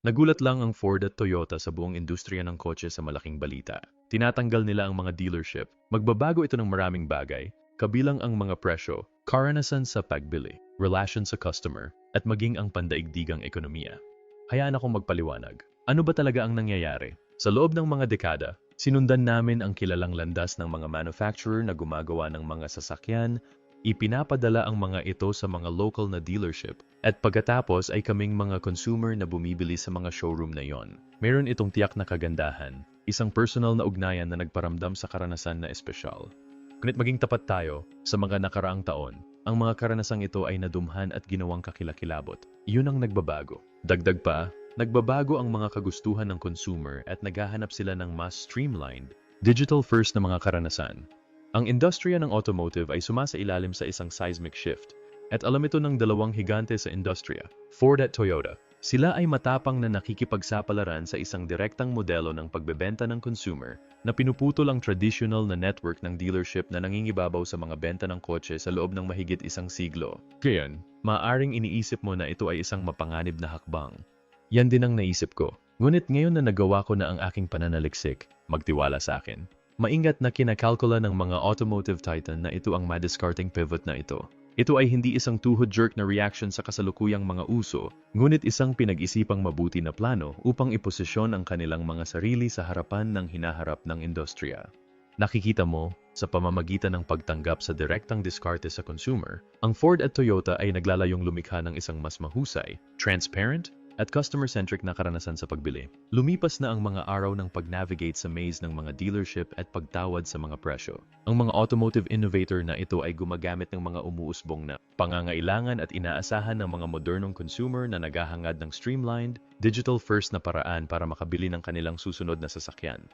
Nagulat lang ang Ford at Toyota sa buong industriya ng kotse sa malaking balita. Tinatanggal nila ang mga dealership. Magbabago ito ng maraming bagay, kabilang ang mga presyo, karanasan sa pagbili, relasyon sa customer, at maging ang pandaigdigang ekonomiya. Hayaan akong magpaliwanag. Ano ba talaga ang nangyayari? Sa loob ng mga dekada, sinundan namin ang kilalang landas ng mga manufacturer na gumagawa ng mga sasakyan, ipinapadala ang mga ito sa mga local na dealership, at pagkatapos ay kaming mga consumer na bumibili sa mga showroom na yon. Meron itong tiyak na kagandahan, isang personal na ugnayan na nagparamdam sa karanasan na espesyal. Ngunit maging tapat tayo, sa mga nakaraang taon, ang mga karanasang ito ay nadumhan at ginawang kakilakilabot. Iyon ang nagbabago. Dagdag pa, nagbabago ang mga kagustuhan ng consumer at naghahanap sila ng mas streamlined, digital-first na mga karanasan. Ang industriya ng automotive ay sumasailalim sa isang seismic shift. At alam ito ng dalawang higante sa industriya, Ford at Toyota. Sila ay matapang na nakikipagsapalaran sa isang direktang modelo ng pagbebenta ng consumer na pinuputol ang traditional na network ng dealership na nangingibabaw sa mga benta ng kotse sa loob ng mahigit isang siglo. Gayon, maaaring iniisip mo na ito ay isang mapanganib na hakbang. Yan din ang naisip ko. Ngunit ngayon na nagawa ko na ang aking pananaliksik, magtiwala sa akin. Maingat na kinakalkula ng mga automotive titan na ito ang madiscarting pivot na ito. Ito ay hindi isang tuhod jerk na reaction sa kasalukuyang mga uso, ngunit isang pinag-isipang mabuti na plano upang iposisyon ang kanilang mga sarili sa harapan ng hinaharap ng industriya. Nakikita mo, sa pamamagitan ng pagtanggap sa direktang diskarte sa consumer, ang Ford at Toyota ay naglalayong lumikha ng isang mas mahusay, transparent, at customer-centric na karanasan sa pagbili. Lumipas na ang mga araw ng pag-navigate sa maze ng mga dealership at pagtawad sa mga presyo. Ang mga automotive innovator na ito ay gumagamit ng mga umuusbong na pangangailangan at inaasahan ng mga modernong consumer na naghahangad ng streamlined, digital-first na paraan para makabili ng kanilang susunod na sasakyan.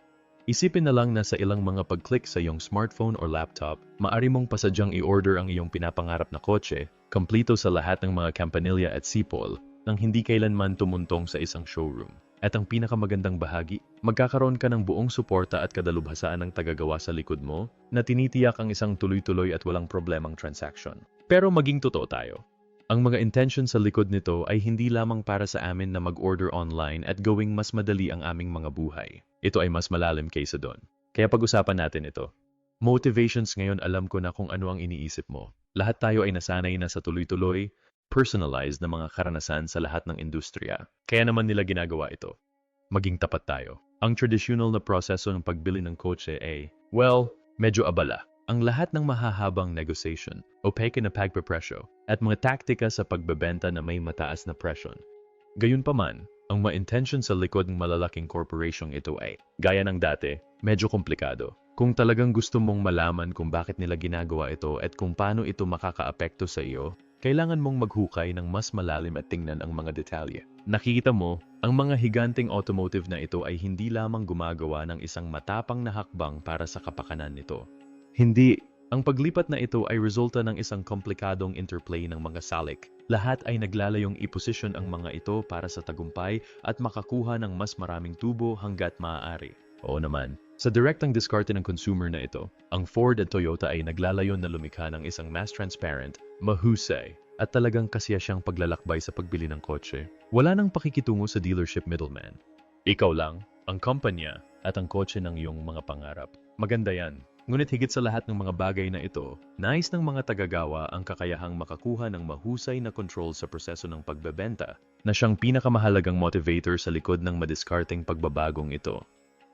Isipin na lang na sa ilang mga pag-click sa iyong smartphone or laptop, maari mong pasadyang i-order ang iyong pinapangarap na kotse, kompleto sa lahat ng mga campanilla at sipol, nang hindi kailanman tumuntong sa isang showroom. At ang pinakamagandang bahagi, magkakaroon ka ng buong suporta at kadalubhasaan ng tagagawa sa likod mo na tinitiyak ang isang tuloy-tuloy at walang problemang transaction. Pero maging totoo tayo. Ang mga intention sa likod nito ay hindi lamang para sa amin na mag-order online at gawing mas madali ang aming mga buhay. Ito ay mas malalim kaysa doon. Kaya pag-usapan natin ito. Motivations ngayon alam ko na kung ano ang iniisip mo. Lahat tayo ay nasanay na sa tuloy-tuloy, personalized na mga karanasan sa lahat ng industriya. Kaya naman nila ginagawa ito. Maging tapat tayo. Ang traditional na proseso ng pagbili ng kotse ay, well, medyo abala. Ang lahat ng mahahabang negotiation, opaque na pagpapresyo, at mga taktika sa pagbebenta na may mataas na presyon. Gayunpaman, ang mga intention sa likod ng malalaking korporasyong ito ay, gaya ng dati, medyo komplikado. Kung talagang gusto mong malaman kung bakit nila ginagawa ito at kung paano ito makakaapekto sa iyo, kailangan mong maghukay ng mas malalim at tingnan ang mga detalye. Nakikita mo, ang mga higanteng automotive na ito ay hindi lamang gumagawa ng isang matapang na hakbang para sa kapakanan nito. Hindi, ang paglipat na ito ay resulta ng isang komplikadong interplay ng mga salik. Lahat ay naglalayong iposisyon ang mga ito para sa tagumpay at makakuha ng mas maraming tubo hanggat maaari. Oo naman, sa direktang diskarte ng consumer na ito, ang Ford at Toyota ay naglalayon na lumikha ng isang mass transparent, mahusay, at talagang kasiya siyang paglalakbay sa pagbili ng kotse. Wala nang pakikitungo sa dealership middleman. Ikaw lang, ang kumpanya, at ang kotse ng iyong mga pangarap. Maganda yan. Ngunit higit sa lahat ng mga bagay na ito, nais ng mga tagagawa ang kakayahang makakuha ng mahusay na control sa proseso ng pagbebenta na siyang pinakamahalagang motivator sa likod ng madiskarteng pagbabagong ito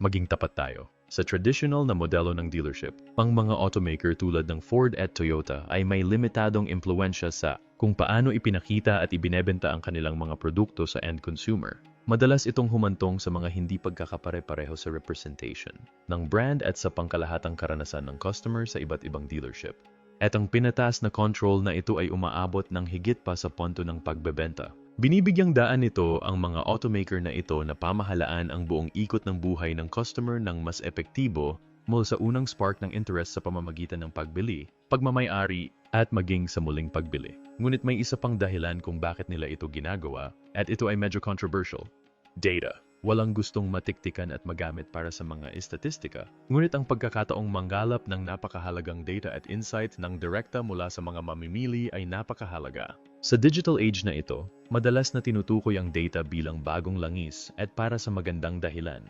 maging tapat tayo. Sa traditional na modelo ng dealership, ang mga automaker tulad ng Ford at Toyota ay may limitadong impluensya sa kung paano ipinakita at ibinebenta ang kanilang mga produkto sa end consumer. Madalas itong humantong sa mga hindi pagkakapare-pareho sa representation ng brand at sa pangkalahatang karanasan ng customer sa iba't ibang dealership. At ang pinataas na control na ito ay umaabot ng higit pa sa ponto ng pagbebenta. Binibigyang daan nito ang mga automaker na ito na pamahalaan ang buong ikot ng buhay ng customer ng mas epektibo mula sa unang spark ng interest sa pamamagitan ng pagbili, pagmamayari, at maging sa muling pagbili. Ngunit may isa pang dahilan kung bakit nila ito ginagawa, at ito ay medyo controversial. Data. Walang gustong matiktikan at magamit para sa mga estatistika, ngunit ang pagkakataong manggalap ng napakahalagang data at insight ng direkta mula sa mga mamimili ay napakahalaga. Sa digital age na ito, madalas na tinutukoy ang data bilang bagong langis at para sa magandang dahilan.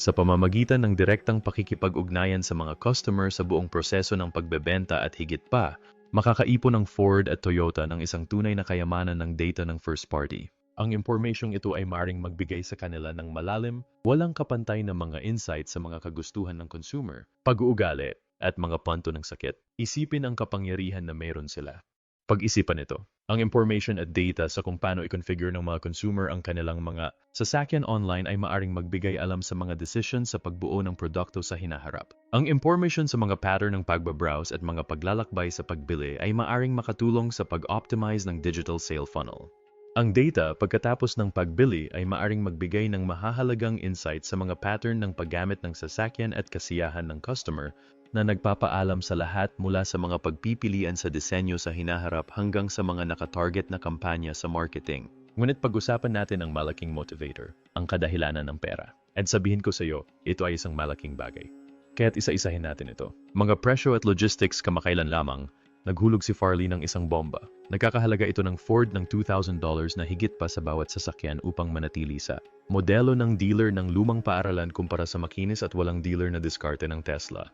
Sa pamamagitan ng direktang pakikipag-ugnayan sa mga customer sa buong proseso ng pagbebenta at higit pa, makakaipon ng Ford at Toyota ng isang tunay na kayamanan ng data ng first party. Ang impormasyong ito ay maring magbigay sa kanila ng malalim, walang kapantay na mga insights sa mga kagustuhan ng consumer, pag-uugali, at mga panto ng sakit. Isipin ang kapangyarihan na mayroon sila. Pag-isipan ito. Ang information at data sa kung paano i-configure ng mga consumer ang kanilang mga sasakyan online ay maaring magbigay alam sa mga decisions sa pagbuo ng produkto sa hinaharap. Ang information sa mga pattern ng pagbabrowse at mga paglalakbay sa pagbili ay maaring makatulong sa pag-optimize ng digital sale funnel. Ang data pagkatapos ng pagbili ay maaring magbigay ng mahahalagang insight sa mga pattern ng paggamit ng sasakyan at kasiyahan ng customer na nagpapaalam sa lahat mula sa mga pagpipilian sa disenyo sa hinaharap hanggang sa mga nakatarget na kampanya sa marketing. Ngunit pag-usapan natin ang malaking motivator, ang kadahilanan ng pera. At sabihin ko sa iyo, ito ay isang malaking bagay. Kaya't isa-isahin natin ito. Mga presyo at logistics kamakailan lamang, naghulog si Farley ng isang bomba. Nagkakahalaga ito ng Ford ng $2,000 na higit pa sa bawat sasakyan upang manatili sa modelo ng dealer ng lumang paaralan kumpara sa makinis at walang dealer na diskarte ng Tesla.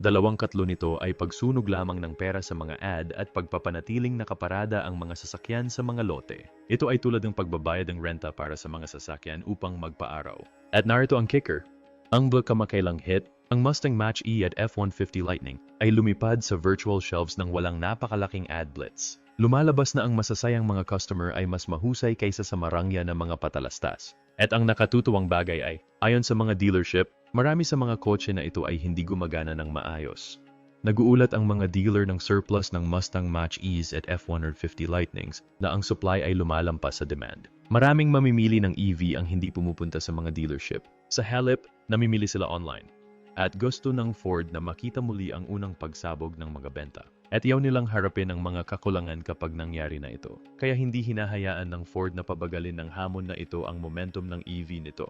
Dalawang katlo nito ay pagsunog lamang ng pera sa mga ad at pagpapanatiling nakaparada ang mga sasakyan sa mga lote. Ito ay tulad ng pagbabayad ng renta para sa mga sasakyan upang magpaaraw. At narito ang kicker. Ang kamakailang hit, ang Mustang Mach-E at F-150 Lightning, ay lumipad sa virtual shelves ng walang napakalaking ad blitz. Lumalabas na ang masasayang mga customer ay mas mahusay kaysa sa marangya ng mga patalastas. At ang nakatutuwang bagay ay, ayon sa mga dealership, Marami sa mga kotse na ito ay hindi gumagana ng maayos. Naguulat ang mga dealer ng surplus ng Mustang Mach-E's at F-150 Lightnings na ang supply ay lumalampas sa demand. Maraming mamimili ng EV ang hindi pumupunta sa mga dealership. Sa halip, namimili sila online. At gusto ng Ford na makita muli ang unang pagsabog ng mga benta. At yaw nilang harapin ang mga kakulangan kapag nangyari na ito. Kaya hindi hinahayaan ng Ford na pabagalin ng hamon na ito ang momentum ng EV nito.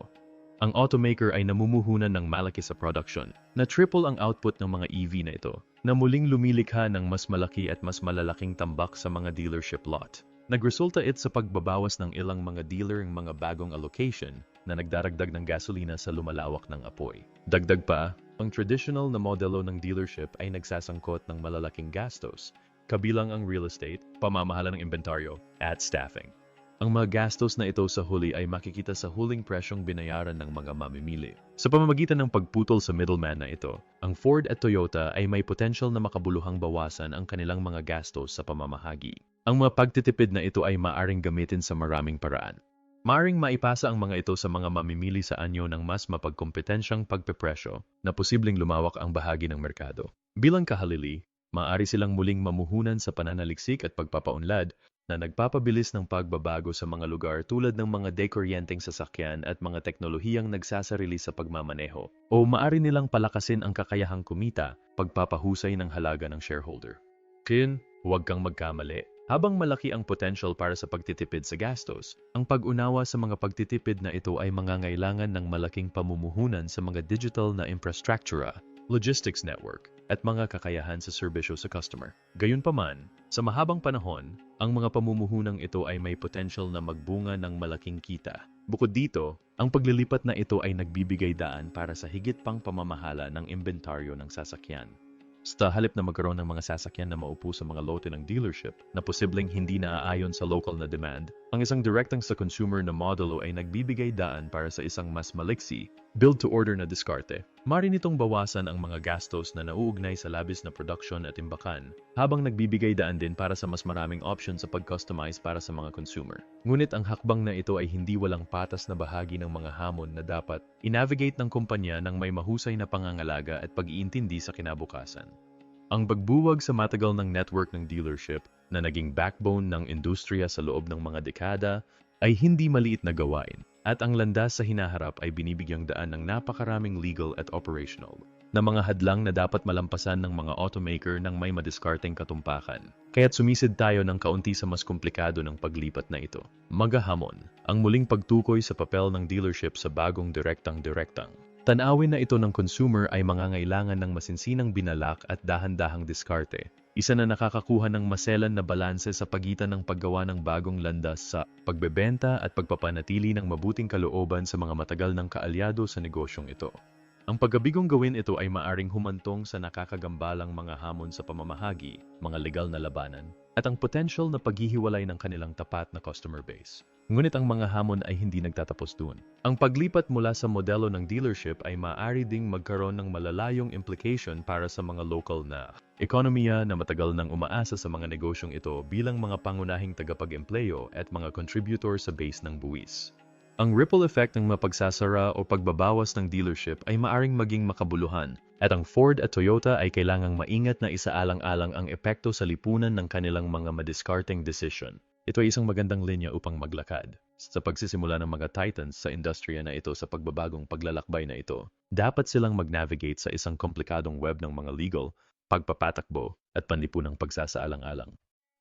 Ang automaker ay namumuhunan ng malaki sa production, na triple ang output ng mga EV na ito, na muling lumilikha ng mas malaki at mas malalaking tambak sa mga dealership lot. Nagresulta it sa pagbabawas ng ilang mga dealer ng mga bagong allocation na nagdaragdag ng gasolina sa lumalawak ng apoy. Dagdag pa, ang traditional na modelo ng dealership ay nagsasangkot ng malalaking gastos, kabilang ang real estate, pamamahala ng inventaryo, at staffing. Ang mga gastos na ito sa huli ay makikita sa huling presyong binayaran ng mga mamimili. Sa pamamagitan ng pagputol sa middleman na ito, ang Ford at Toyota ay may potential na makabuluhang bawasan ang kanilang mga gastos sa pamamahagi. Ang mga pagtitipid na ito ay maaring gamitin sa maraming paraan. Maaring maipasa ang mga ito sa mga mamimili sa anyo ng mas mapagkompetensyang pagpepresyo na posibleng lumawak ang bahagi ng merkado. Bilang kahalili, maaari silang muling mamuhunan sa pananaliksik at pagpapaunlad na nagpapabilis ng pagbabago sa mga lugar tulad ng mga dekoryenteng sasakyan at mga teknolohiyang nagsasarili sa pagmamaneho o maari nilang palakasin ang kakayahang kumita pagpapahusay ng halaga ng shareholder. Kin, huwag kang magkamali. Habang malaki ang potential para sa pagtitipid sa gastos, ang pag-unawa sa mga pagtitipid na ito ay mangangailangan ng malaking pamumuhunan sa mga digital na infrastruktura, logistics network, at mga kakayahan sa serbisyo sa customer. Gayunpaman, sa mahabang panahon, ang mga pamumuhunang ito ay may potential na magbunga ng malaking kita. Bukod dito, ang paglilipat na ito ay nagbibigay daan para sa higit pang pamamahala ng inventaryo ng sasakyan. Sa halip na magkaroon ng mga sasakyan na maupo sa mga lote ng dealership na posibleng hindi naaayon sa local na demand, ang isang direktang sa consumer na modelo ay nagbibigay daan para sa isang mas maliksi, build-to-order na diskarte. Mari nitong bawasan ang mga gastos na nauugnay sa labis na production at imbakan, habang nagbibigay daan din para sa mas maraming options sa pag-customize para sa mga consumer. Ngunit ang hakbang na ito ay hindi walang patas na bahagi ng mga hamon na dapat i-navigate ng kumpanya ng may mahusay na pangangalaga at pag-iintindi sa kinabukasan. Ang pagbuwag sa matagal ng network ng dealership na naging backbone ng industriya sa loob ng mga dekada ay hindi maliit na gawain. At ang landas sa hinaharap ay binibigyang daan ng napakaraming legal at operational na mga hadlang na dapat malampasan ng mga automaker ng may madiskarteng katumpakan. Kaya't sumisid tayo ng kaunti sa mas komplikado ng paglipat na ito. Magahamon, ang muling pagtukoy sa papel ng dealership sa bagong direktang-direktang. Tanawin na ito ng consumer ay mangangailangan ng masinsinang binalak at dahan-dahang diskarte. Isa na nakakakuha ng maselan na balanse sa pagitan ng paggawa ng bagong landas sa pagbebenta at pagpapanatili ng mabuting kalooban sa mga matagal ng kaalyado sa negosyong ito. Ang paggabigong gawin ito ay maaring humantong sa nakakagambalang mga hamon sa pamamahagi, mga legal na labanan, at ang potential na paghihiwalay ng kanilang tapat na customer base. Ngunit ang mga hamon ay hindi nagtatapos doon. Ang paglipat mula sa modelo ng dealership ay maaari ding magkaroon ng malalayong implication para sa mga local na ekonomiya na matagal nang umaasa sa mga negosyong ito bilang mga pangunahing tagapag-empleyo at mga contributor sa base ng buwis. Ang ripple effect ng mapagsasara o pagbabawas ng dealership ay maaring maging makabuluhan at ang Ford at Toyota ay kailangang maingat na isaalang-alang ang epekto sa lipunan ng kanilang mga madiskarteng decision. Ito ay isang magandang linya upang maglakad. Sa pagsisimula ng mga titans sa industriya na ito sa pagbabagong paglalakbay na ito, dapat silang mag-navigate sa isang komplikadong web ng mga legal, pagpapatakbo, at panlipunang pagsasaalang-alang.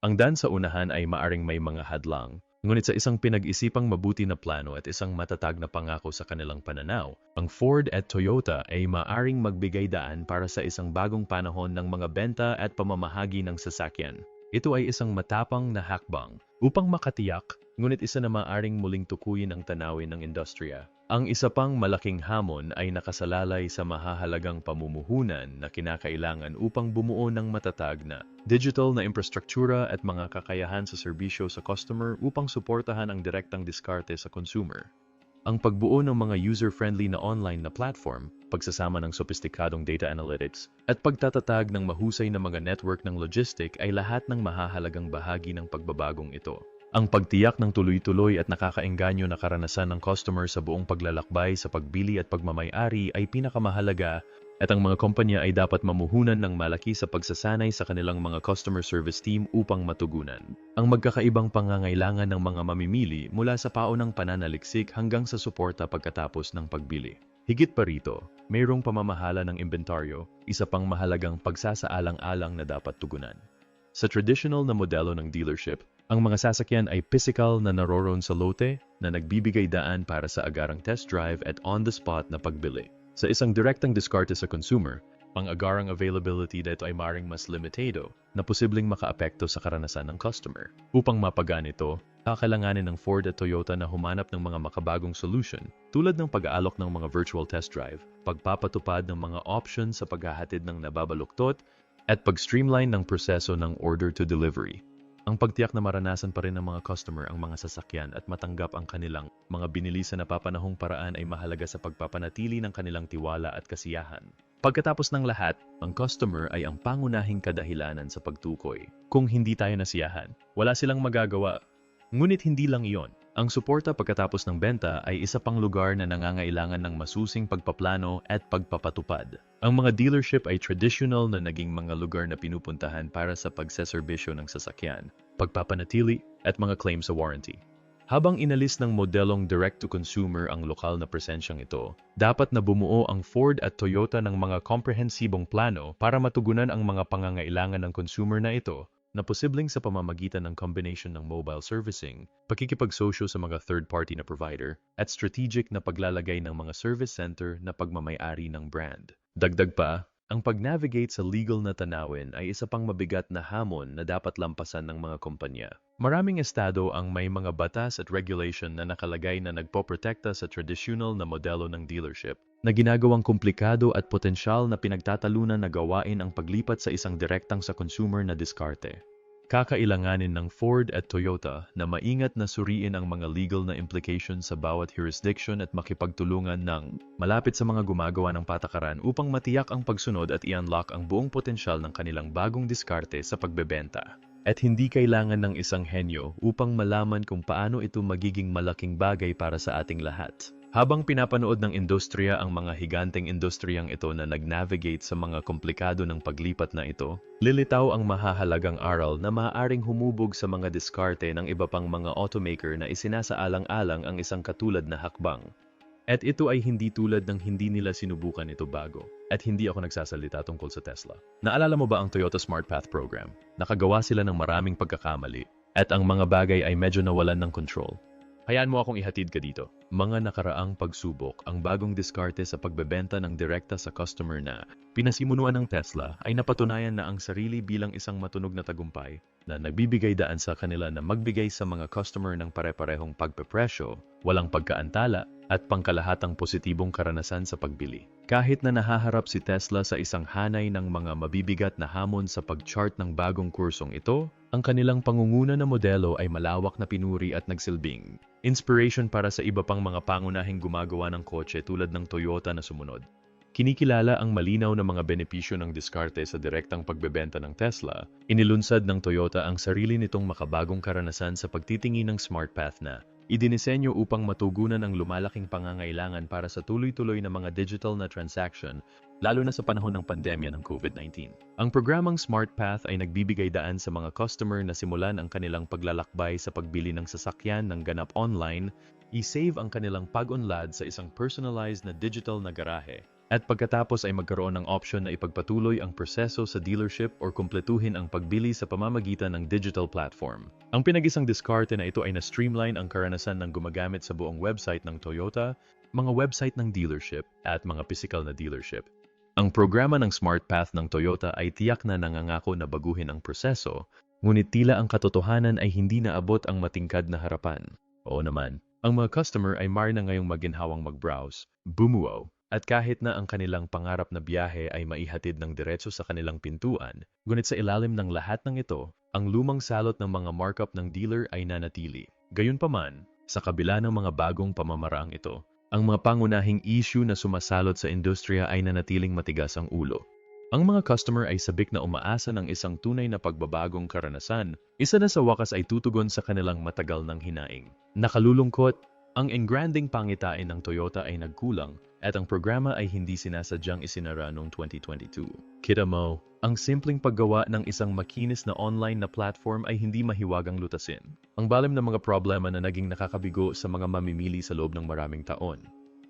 Ang dan sa unahan ay maaring may mga hadlang, ngunit sa isang pinag-isipang mabuti na plano at isang matatag na pangako sa kanilang pananaw, ang Ford at Toyota ay maaring magbigay daan para sa isang bagong panahon ng mga benta at pamamahagi ng sasakyan. Ito ay isang matapang na hakbang upang makatiyak, ngunit isa na maaring muling tukuyin ang tanawin ng industriya. Ang isa pang malaking hamon ay nakasalalay sa mahahalagang pamumuhunan na kinakailangan upang bumuo ng matatag na digital na infrastruktura at mga kakayahan sa serbisyo sa customer upang suportahan ang direktang diskarte sa consumer. Ang pagbuo ng mga user-friendly na online na platform, pagsasama ng sopistikadong data analytics, at pagtatatag ng mahusay na mga network ng logistic ay lahat ng mahahalagang bahagi ng pagbabagong ito. Ang pagtiyak ng tuloy-tuloy at nakakaengganyo na karanasan ng customer sa buong paglalakbay sa pagbili at pagmamayari ay pinakamahalaga at ang mga kumpanya ay dapat mamuhunan ng malaki sa pagsasanay sa kanilang mga customer service team upang matugunan. Ang magkakaibang pangangailangan ng mga mamimili mula sa paunang pananaliksik hanggang sa suporta pagkatapos ng pagbili. Higit pa rito, mayroong pamamahala ng inventaryo, isa pang mahalagang pagsasaalang-alang na dapat tugunan. Sa traditional na modelo ng dealership, ang mga sasakyan ay physical na naroron sa lote na nagbibigay daan para sa agarang test drive at on-the-spot na pagbili. Sa isang direktang diskarte sa consumer, ang agarang availability dito ay maring mas limitado na posibleng makaapekto sa karanasan ng customer. Upang mapagaan ito, kakailanganin ng Ford at Toyota na humanap ng mga makabagong solution tulad ng pag-aalok ng mga virtual test drive, pagpapatupad ng mga options sa paghahatid ng nababaluktot, at pag-streamline ng proseso ng order to delivery. Ang pagtiyak na maranasan pa rin ng mga customer ang mga sasakyan at matanggap ang kanilang mga binili sa napapanahong paraan ay mahalaga sa pagpapanatili ng kanilang tiwala at kasiyahan. Pagkatapos ng lahat, ang customer ay ang pangunahing kadahilanan sa pagtukoy. Kung hindi tayo nasiyahan, wala silang magagawa. Ngunit hindi lang iyon. Ang suporta pagkatapos ng benta ay isa pang lugar na nangangailangan ng masusing pagpaplano at pagpapatupad. Ang mga dealership ay traditional na naging mga lugar na pinupuntahan para sa pagseserbisyo ng sasakyan, pagpapanatili at mga claim sa warranty. Habang inalis ng modelong direct-to-consumer ang lokal na presensyang ito, dapat na bumuo ang Ford at Toyota ng mga komprehensibong plano para matugunan ang mga pangangailangan ng consumer na ito na posibleng sa pamamagitan ng combination ng mobile servicing, pakikipagsosyo sa mga third-party na provider, at strategic na paglalagay ng mga service center na pagmamayari ng brand. Dagdag pa, ang pag-navigate sa legal na tanawin ay isa pang mabigat na hamon na dapat lampasan ng mga kumpanya. Maraming estado ang may mga batas at regulation na nakalagay na nagpoprotekta sa traditional na modelo ng dealership na ginagawang komplikado at potensyal na pinagtatalunan na gawain ang paglipat sa isang direktang sa consumer na diskarte. Kakailanganin ng Ford at Toyota na maingat na suriin ang mga legal na implications sa bawat jurisdiction at makipagtulungan ng malapit sa mga gumagawa ng patakaran upang matiyak ang pagsunod at i-unlock ang buong potensyal ng kanilang bagong diskarte sa pagbebenta. At hindi kailangan ng isang henyo upang malaman kung paano ito magiging malaking bagay para sa ating lahat. Habang pinapanood ng industriya ang mga higanteng industriyang ito na nag-navigate sa mga komplikado ng paglipat na ito, lilitaw ang mahahalagang aral na maaaring humubog sa mga diskarte ng iba pang mga automaker na isinasaalang-alang ang isang katulad na hakbang. At ito ay hindi tulad ng hindi nila sinubukan ito bago. At hindi ako nagsasalita tungkol sa Tesla. Naalala mo ba ang Toyota Smart Path program? Nakagawa sila ng maraming pagkakamali. At ang mga bagay ay medyo nawalan ng control. Hayaan mo akong ihatid ka dito. Mga nakaraang pagsubok, ang bagong diskarte sa pagbebenta ng direkta sa customer na pinasimunuan ng Tesla ay napatunayan na ang sarili bilang isang matunog na tagumpay na nagbibigay daan sa kanila na magbigay sa mga customer ng pare-parehong pagpepresyo, walang pagkaantala, at pangkalahatang positibong karanasan sa pagbili. Kahit na nahaharap si Tesla sa isang hanay ng mga mabibigat na hamon sa pag-chart ng bagong kursong ito, ang kanilang pangunguna na modelo ay malawak na pinuri at nagsilbing. Inspiration para sa iba pang mga pangunahing gumagawa ng kotse tulad ng Toyota na sumunod. Kinikilala ang malinaw na mga benepisyo ng diskarte sa direktang pagbebenta ng Tesla, inilunsad ng Toyota ang sarili nitong makabagong karanasan sa pagtitingin ng Smart Path na idinisenyo upang matugunan ang lumalaking pangangailangan para sa tuloy-tuloy na mga digital na transaction, lalo na sa panahon ng pandemya ng COVID-19. Ang programang Smart Path ay nagbibigay daan sa mga customer na simulan ang kanilang paglalakbay sa pagbili ng sasakyan ng ganap online, i-save ang kanilang pag-unlad sa isang personalized na digital na garahe, at pagkatapos ay magkaroon ng option na ipagpatuloy ang proseso sa dealership or kumpletuhin ang pagbili sa pamamagitan ng digital platform. Ang pinag-isang diskarte na ito ay na-streamline ang karanasan ng gumagamit sa buong website ng Toyota, mga website ng dealership, at mga physical na dealership. Ang programa ng Smart Path ng Toyota ay tiyak na nangangako na baguhin ang proseso, ngunit tila ang katotohanan ay hindi naabot ang matingkad na harapan. Oo naman, ang mga customer ay mar na ngayong maginhawang mag-browse, bumuo, at kahit na ang kanilang pangarap na biyahe ay maihatid ng diretso sa kanilang pintuan, ngunit sa ilalim ng lahat ng ito, ang lumang salot ng mga markup ng dealer ay nanatili. Gayunpaman, sa kabila ng mga bagong pamamaraang ito, ang mga pangunahing issue na sumasalot sa industriya ay nanatiling matigas ang ulo. Ang mga customer ay sabik na umaasa ng isang tunay na pagbabagong karanasan, isa na sa wakas ay tutugon sa kanilang matagal ng hinaing. Nakalulungkot, ang engranding pangitain ng Toyota ay nagkulang at ang programa ay hindi sinasadyang isinara noong 2022. Kita ang simpleng paggawa ng isang makinis na online na platform ay hindi mahiwagang lutasin. Ang balim ng mga problema na naging nakakabigo sa mga mamimili sa loob ng maraming taon.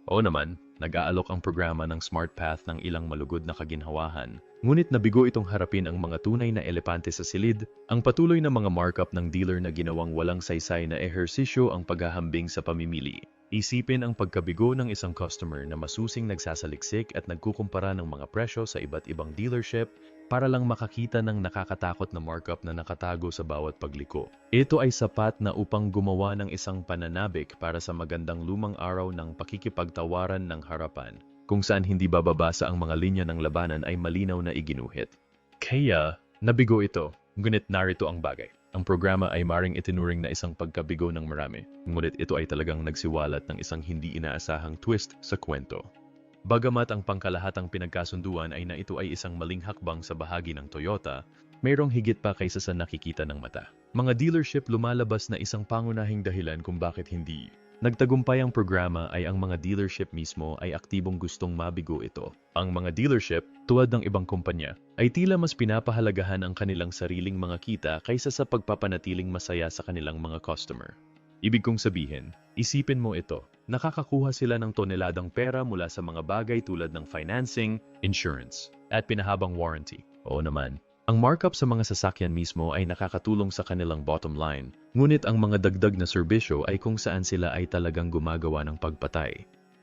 Oo naman, nag-aalok ang programa ng Smart Path ng ilang malugod na kaginhawahan. Ngunit nabigo itong harapin ang mga tunay na elepante sa silid, ang patuloy na mga markup ng dealer na ginawang walang saysay na ehersisyo ang paghahambing sa pamimili. Isipin ang pagkabigo ng isang customer na masusing nagsasaliksik at nagkukumpara ng mga presyo sa iba't ibang dealership para lang makakita ng nakakatakot na markup na nakatago sa bawat pagliko. Ito ay sapat na upang gumawa ng isang pananabik para sa magandang lumang araw ng pakikipagtawaran ng harapan, kung saan hindi bababasa ang mga linya ng labanan ay malinaw na iginuhit. Kaya, nabigo ito, ngunit narito ang bagay. Ang programa ay maring itinuring na isang pagkabigo ng marami, ngunit ito ay talagang nagsiwalat ng isang hindi inaasahang twist sa kwento. Bagamat ang pangkalahatang pinagkasunduan ay na ito ay isang maling hakbang sa bahagi ng Toyota, mayroong higit pa kaysa sa nakikita ng mata. Mga dealership lumalabas na isang pangunahing dahilan kung bakit hindi Nagtagumpay ang programa ay ang mga dealership mismo ay aktibong gustong mabigo ito. Ang mga dealership, tuwad ng ibang kumpanya, ay tila mas pinapahalagahan ang kanilang sariling mga kita kaysa sa pagpapanatiling masaya sa kanilang mga customer. Ibig kong sabihin, isipin mo ito, nakakakuha sila ng toneladang pera mula sa mga bagay tulad ng financing, insurance, at pinahabang warranty. Oo naman, ang markup sa mga sasakyan mismo ay nakakatulong sa kanilang bottom line, ngunit ang mga dagdag na serbisyo ay kung saan sila ay talagang gumagawa ng pagpatay.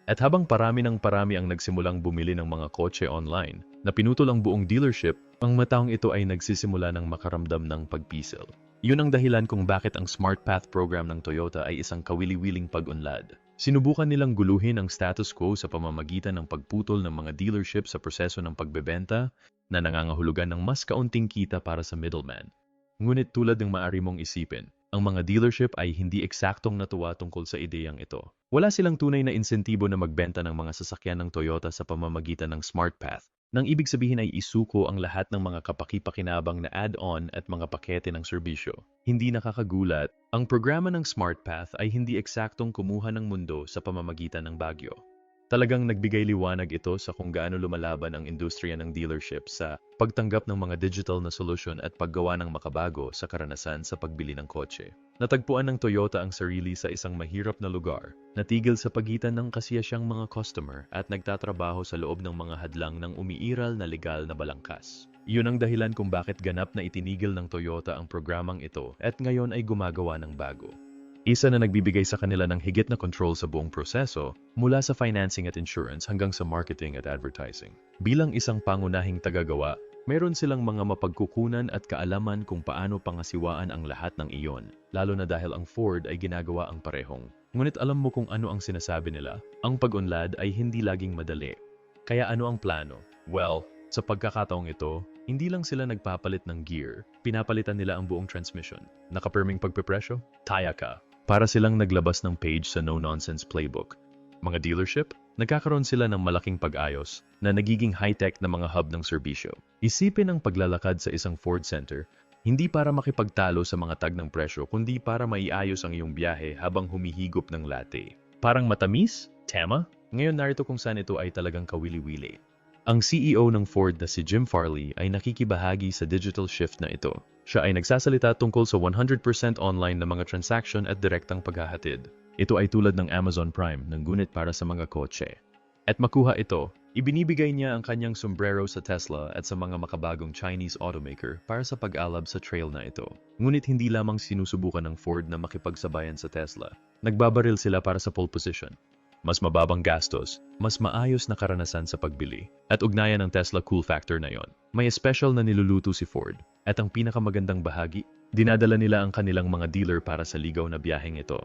At habang parami ng parami ang nagsimulang bumili ng mga kotse online, na pinutol ang buong dealership, ang mataong ito ay nagsisimula ng makaramdam ng pagpisil. Yun ang dahilan kung bakit ang Smart Path program ng Toyota ay isang kawili-wiling pag-unlad. Sinubukan nilang guluhin ang status quo sa pamamagitan ng pagputol ng mga dealership sa proseso ng pagbebenta na nangangahulugan ng mas kaunting kita para sa middleman. Ngunit tulad ng maaari mong isipin, ang mga dealership ay hindi eksaktong natuwa tungkol sa ideyang ito. Wala silang tunay na insentibo na magbenta ng mga sasakyan ng Toyota sa pamamagitan ng Smart Path. Nang ibig sabihin ay isuko ang lahat ng mga kapaki-pakinabang na add-on at mga pakete ng serbisyo. Hindi nakakagulat, ang programa ng SmartPath ay hindi eksaktong kumuha ng mundo sa pamamagitan ng bagyo. Talagang nagbigay liwanag ito sa kung gaano lumalaban ang industriya ng dealership sa pagtanggap ng mga digital na solusyon at paggawa ng makabago sa karanasan sa pagbili ng kotse. Natagpuan ng Toyota ang sarili sa isang mahirap na lugar, natigil sa pagitan ng kasiyasyang mga customer at nagtatrabaho sa loob ng mga hadlang ng umiiral na legal na balangkas. Iyon ang dahilan kung bakit ganap na itinigil ng Toyota ang programang ito at ngayon ay gumagawa ng bago. Isa na nagbibigay sa kanila ng higit na control sa buong proseso mula sa financing at insurance hanggang sa marketing at advertising. Bilang isang pangunahing tagagawa, meron silang mga mapagkukunan at kaalaman kung paano pangasiwaan ang lahat ng iyon, lalo na dahil ang Ford ay ginagawa ang parehong. Ngunit alam mo kung ano ang sinasabi nila? Ang pag-unlad ay hindi laging madali. Kaya ano ang plano? Well, sa pagkakataong ito, hindi lang sila nagpapalit ng gear, pinapalitan nila ang buong transmission. Nakaperming pagpepresyo? Taya ka. Para silang naglabas ng page sa no-nonsense playbook. Mga dealership, nagkakaroon sila ng malaking pag-ayos na nagiging high-tech na mga hub ng serbisyo. Isipin ang paglalakad sa isang Ford Center, hindi para makipagtalo sa mga tag ng presyo, kundi para maiayos ang iyong biyahe habang humihigop ng latte. Parang matamis? Tema? Ngayon narito kung saan ito ay talagang kawili-wili. Ang CEO ng Ford na si Jim Farley ay nakikibahagi sa digital shift na ito. Siya ay nagsasalita tungkol sa 100% online na mga transaction at direktang paghahatid. Ito ay tulad ng Amazon Prime ng gunit para sa mga kotse. At makuha ito, ibinibigay niya ang kanyang sombrero sa Tesla at sa mga makabagong Chinese automaker para sa pag-alab sa trail na ito. Ngunit hindi lamang sinusubukan ng Ford na makipagsabayan sa Tesla. Nagbabaril sila para sa pole position mas mababang gastos, mas maayos na karanasan sa pagbili, at ugnayan ng Tesla cool factor na yon. May special na niluluto si Ford, at ang pinakamagandang bahagi, dinadala nila ang kanilang mga dealer para sa ligaw na biyaheng ito.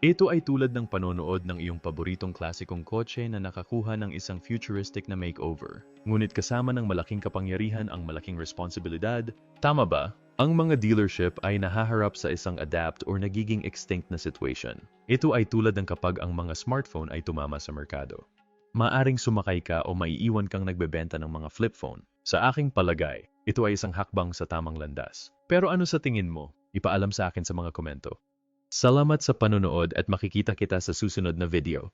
Ito ay tulad ng panonood ng iyong paboritong klasikong kotse na nakakuha ng isang futuristic na makeover. Ngunit kasama ng malaking kapangyarihan ang malaking responsibilidad. Tama ba? Ang mga dealership ay nahaharap sa isang adapt or nagiging extinct na situation. Ito ay tulad ng kapag ang mga smartphone ay tumama sa merkado. Maaring sumakay ka o maiiwan kang nagbebenta ng mga flip phone. Sa aking palagay, ito ay isang hakbang sa tamang landas. Pero ano sa tingin mo? Ipaalam sa akin sa mga komento. Salamat sa panonood at makikita kita sa susunod na video.